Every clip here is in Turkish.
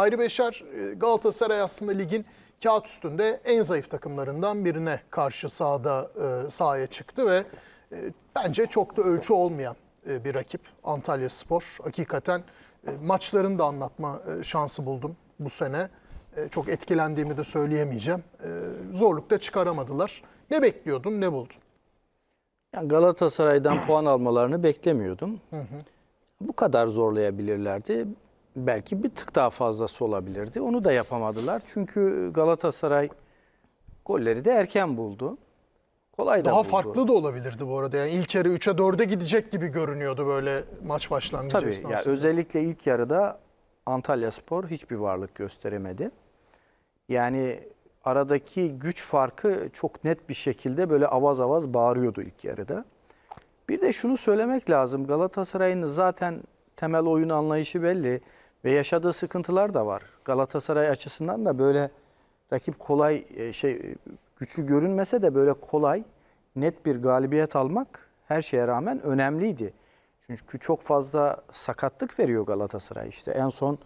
Hayri Beşer e, Galatasaray aslında ligin kağıt üstünde en zayıf takımlarından birine karşı sahada e, sahaya çıktı ve e, bence çok da ölçü olmayan e, bir rakip Antalya Spor. Hakikaten e, maçlarını da anlatma e, şansı buldum bu sene. E, Çok etkilendiğimi de söyleyemeyeceğim. E, Zorlukta çıkaramadılar. Ne bekliyordun, ne buldun? Yani Galatasaray'dan puan almalarını beklemiyordum. Bu kadar zorlayabilirlerdi. Belki bir tık daha fazlası olabilirdi. Onu da yapamadılar. Çünkü Galatasaray golleri de erken buldu. Kolay da Daha buldu. farklı da olabilirdi bu arada. Yani ilk yarı 3'e 4'e gidecek gibi görünüyordu böyle maç başlangıcı Tabii ya esnasında. özellikle ilk yarıda Antalya Spor hiçbir varlık gösteremedi. Yani aradaki güç farkı çok net bir şekilde böyle avaz avaz bağırıyordu ilk yarıda. Bir de şunu söylemek lazım. Galatasaray'ın zaten temel oyun anlayışı belli ve yaşadığı sıkıntılar da var. Galatasaray açısından da böyle rakip kolay e, şey güçlü görünmese de böyle kolay net bir galibiyet almak her şeye rağmen önemliydi. Çünkü çok fazla sakatlık veriyor Galatasaray. İşte en son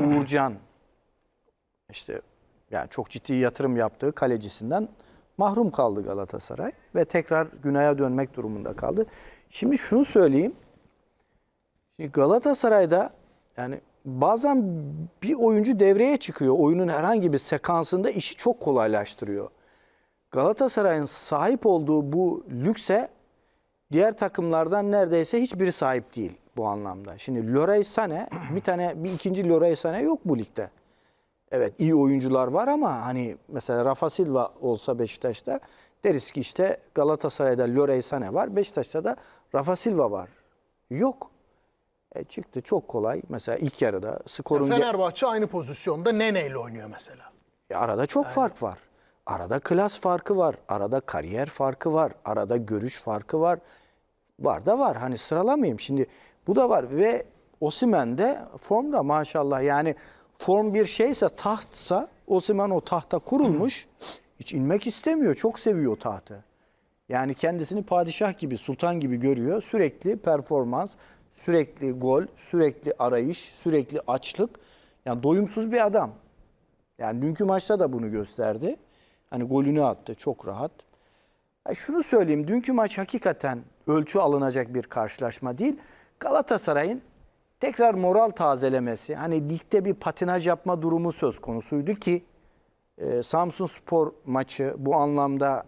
Uğurcan işte yani çok ciddi yatırım yaptığı kalecisinden mahrum kaldı Galatasaray ve tekrar Günay'a dönmek durumunda kaldı. Şimdi şunu söyleyeyim. Şimdi Galatasaray'da yani bazen bir oyuncu devreye çıkıyor. Oyunun herhangi bir sekansında işi çok kolaylaştırıyor. Galatasaray'ın sahip olduğu bu lükse diğer takımlardan neredeyse hiçbiri sahip değil bu anlamda. Şimdi Leroy Sané bir tane bir ikinci Leroy Sané yok bu ligde. Evet iyi oyuncular var ama hani mesela Rafa Silva olsa Beşiktaş'ta deriz ki işte Galatasaray'da Leroy Sané var. Beşiktaş'ta da Rafa Silva var. Yok. E çıktı çok kolay. Mesela ilk yarıda skorun ge- Fenerbahçe aynı pozisyonda Nene ile oynuyor mesela. e, Arada çok fark var. Arada klas farkı var. Arada kariyer farkı var. Arada görüş farkı var. Var da var. Hani sıralamayayım. Şimdi bu da var ve Osimhen de formda maşallah. Yani form bir şeyse tahtsa Osimhen o tahta kurulmuş. Hiç inmek istemiyor. Çok seviyor tahtı. Yani kendisini padişah gibi, sultan gibi görüyor. Sürekli performans, sürekli gol, sürekli arayış, sürekli açlık. Yani doyumsuz bir adam. Yani dünkü maçta da bunu gösterdi. Hani golünü attı çok rahat. Ya şunu söyleyeyim, dünkü maç hakikaten ölçü alınacak bir karşılaşma değil. Galatasaray'ın tekrar moral tazelemesi, hani ligde bir patinaj yapma durumu söz konusuydu ki e, Samsun Spor maçı bu anlamda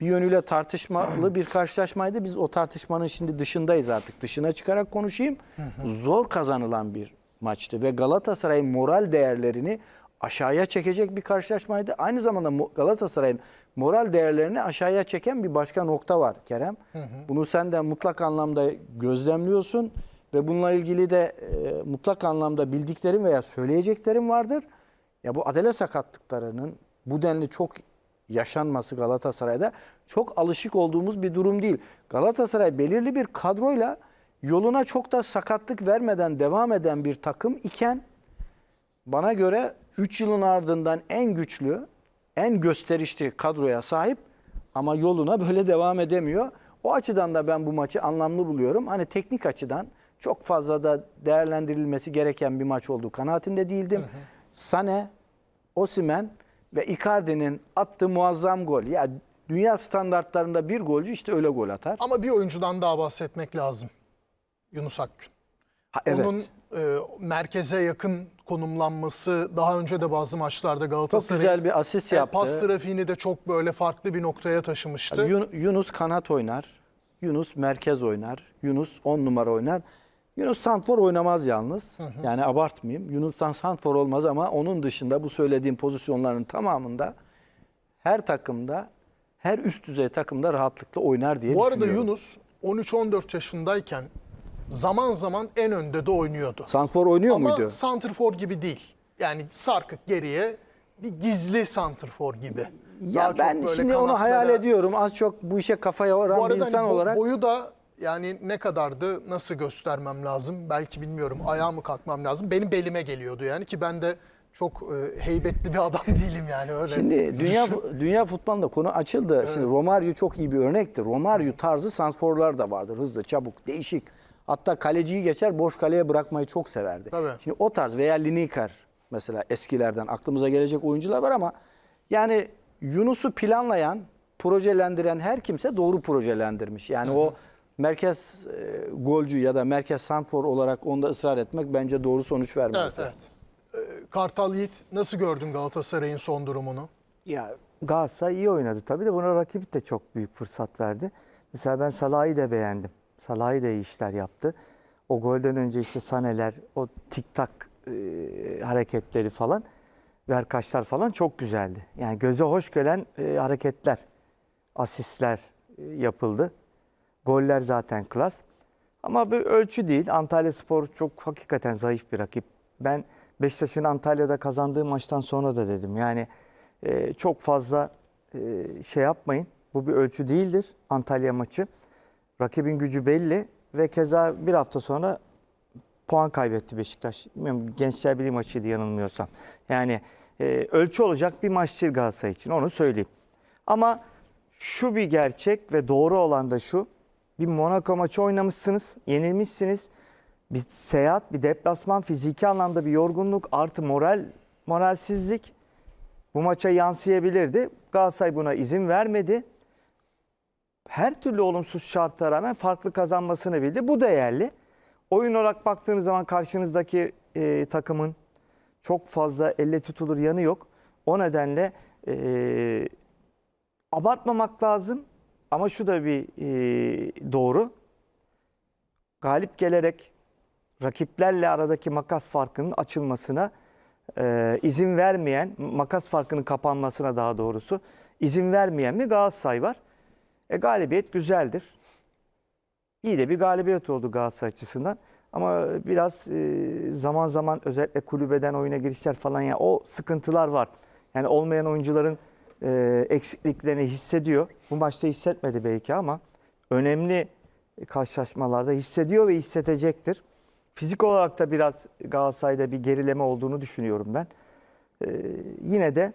bir yönüyle tartışmalı bir karşılaşmaydı. Biz o tartışmanın şimdi dışındayız artık. Dışına çıkarak konuşayım. Zor kazanılan bir maçtı ve Galatasaray'ın moral değerlerini aşağıya çekecek bir karşılaşmaydı. Aynı zamanda Galatasaray'ın moral değerlerini aşağıya çeken bir başka nokta var Kerem. Bunu sen de mutlak anlamda gözlemliyorsun ve bununla ilgili de e, mutlak anlamda bildiklerin veya söyleyeceklerin vardır. Ya bu adele sakatlıklarının bu denli çok yaşanması Galatasaray'da çok alışık olduğumuz bir durum değil. Galatasaray belirli bir kadroyla yoluna çok da sakatlık vermeden devam eden bir takım iken bana göre 3 yılın ardından en güçlü, en gösterişli kadroya sahip ama yoluna böyle devam edemiyor. O açıdan da ben bu maçı anlamlı buluyorum. Hani teknik açıdan çok fazla da değerlendirilmesi gereken bir maç olduğu kanaatinde değildim. Sane, Osimen ve Icardi'nin attığı muazzam gol. Ya dünya standartlarında bir golcü işte öyle gol atar. Ama bir oyuncudan daha bahsetmek lazım. Yunus Akgün. Ha, evet. Onun e, merkeze yakın konumlanması daha önce de bazı maçlarda Çok Galatasaray'ın güzel bir asist e, yaptı. pas trafiğini de çok böyle farklı bir noktaya taşımıştı. Yun- Yunus kanat oynar. Yunus merkez oynar. Yunus 10 numara oynar. Yunus Santfor oynamaz yalnız. Yani abartmayayım. Yunus'tan Santfor olmaz ama onun dışında bu söylediğim pozisyonların tamamında her takımda, her üst düzey takımda rahatlıkla oynar diye Bu arada. Yunus 13-14 yaşındayken zaman zaman en önde de oynuyordu. Santfor oynuyor Ama muydu? santrfor gibi değil. Yani sarkık geriye bir gizli santrfor gibi. Daha Ya çok ben şimdi onu hayal kanatlara- ediyorum. Az çok bu işe kafaya Bu oran bir insan hani bo- olarak. boyu da yani ne kadardı nasıl göstermem lazım belki bilmiyorum ayağa mı kalkmam lazım. Benim belime geliyordu yani ki ben de çok e, heybetli bir adam değilim yani öyle. Şimdi dünya dünya futbolunda konu açıldı. Şimdi Romario çok iyi bir örnektir. Romario tarzı santrforlar da vardır. Hızlı, çabuk, değişik. Hatta kaleciyi geçer boş kaleye bırakmayı çok severdi. Tabii. Şimdi o tarz veya Lineker mesela eskilerden aklımıza gelecek oyuncular var ama yani Yunus'u planlayan, projelendiren her kimse doğru projelendirmiş. Yani o merkez e, golcü ya da merkez santfor olarak onda ısrar etmek bence doğru sonuç Evet, vermez. evet. Ee, Kartal Yiğit nasıl gördün Galatasaray'ın son durumunu? Ya Galatasaray iyi oynadı tabii de buna rakip de çok büyük fırsat verdi. Mesela ben Salah'ı da beğendim. Salah'ı da iyi işler yaptı. O golden önce işte Saneler, o tik tak e, hareketleri falan, verkaçlar falan çok güzeldi. Yani göze hoş gelen e, hareketler, asistler e, yapıldı. Goller zaten klas. Ama bir ölçü değil. Antalya Spor çok hakikaten zayıf bir rakip. Ben Beşiktaş'ın Antalya'da kazandığı maçtan sonra da dedim. Yani e, çok fazla e, şey yapmayın. Bu bir ölçü değildir Antalya maçı. Rakibin gücü belli ve keza bir hafta sonra puan kaybetti Beşiktaş. Bilmiyorum, Gençler Birliği maçıydı yanılmıyorsam. Yani e, ölçü olacak bir maç değil Galatasaray için onu söyleyeyim. Ama şu bir gerçek ve doğru olan da şu. Bir Monaco maçı oynamışsınız, yenilmişsiniz. Bir seyahat, bir deplasman, fiziki anlamda bir yorgunluk artı moral, moralsizlik bu maça yansıyabilirdi. Galatasaray buna izin vermedi. Her türlü olumsuz şartlara rağmen farklı kazanmasını bildi. Bu değerli. Oyun olarak baktığınız zaman karşınızdaki e, takımın çok fazla elle tutulur yanı yok. O nedenle e, abartmamak lazım. Ama şu da bir e, doğru. Galip gelerek rakiplerle aradaki makas farkının açılmasına e, izin vermeyen, makas farkının kapanmasına daha doğrusu izin vermeyen bir Galatasaray var. E, galibiyet güzeldir. İyi de bir galibiyet oldu Galatasaray açısından. Ama biraz e, zaman zaman özellikle kulübeden oyuna girişler falan ya o sıkıntılar var. Yani olmayan oyuncuların e, eksikliklerini hissediyor. Bu maçta hissetmedi belki ama önemli karşılaşmalarda hissediyor ve hissedecektir. Fizik olarak da biraz Galatasaray'da bir gerileme olduğunu düşünüyorum ben. E, yine de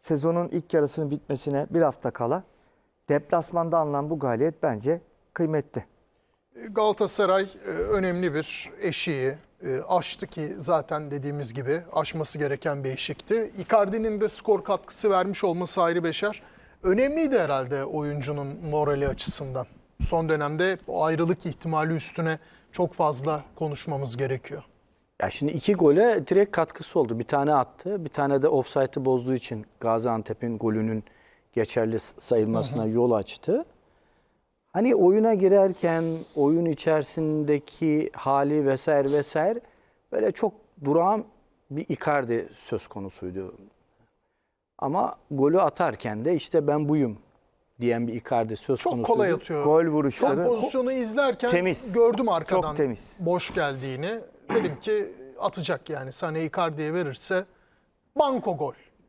sezonun ilk yarısının bitmesine bir hafta kala deplasmanda alınan bu galibiyet bence kıymetli. Galatasaray e, önemli bir eşiği e, aştı ki zaten dediğimiz gibi aşması gereken bir eşikti. Icardi'nin de skor katkısı vermiş olması ayrı beşer. Önemliydi herhalde oyuncunun morali açısından. Son dönemde o ayrılık ihtimali üstüne çok fazla konuşmamız gerekiyor. Ya şimdi iki gole direkt katkısı oldu. Bir tane attı, bir tane de offside'ı bozduğu için Gaziantep'in golünün geçerli sayılmasına yol açtı. Hani oyuna girerken oyun içerisindeki hali vesaire vesaire böyle çok durağan bir Icardi söz konusuydu. Ama golü atarken de işte ben buyum diyen bir Icardi söz Çok konusuydu. kolay atıyor. Gol vuruşları pozisyonu izlerken Temiz. gördüm arkadan Çok temiz. boş geldiğini. Dedim ki atacak yani. Sane Icardi'ye verirse banko gol.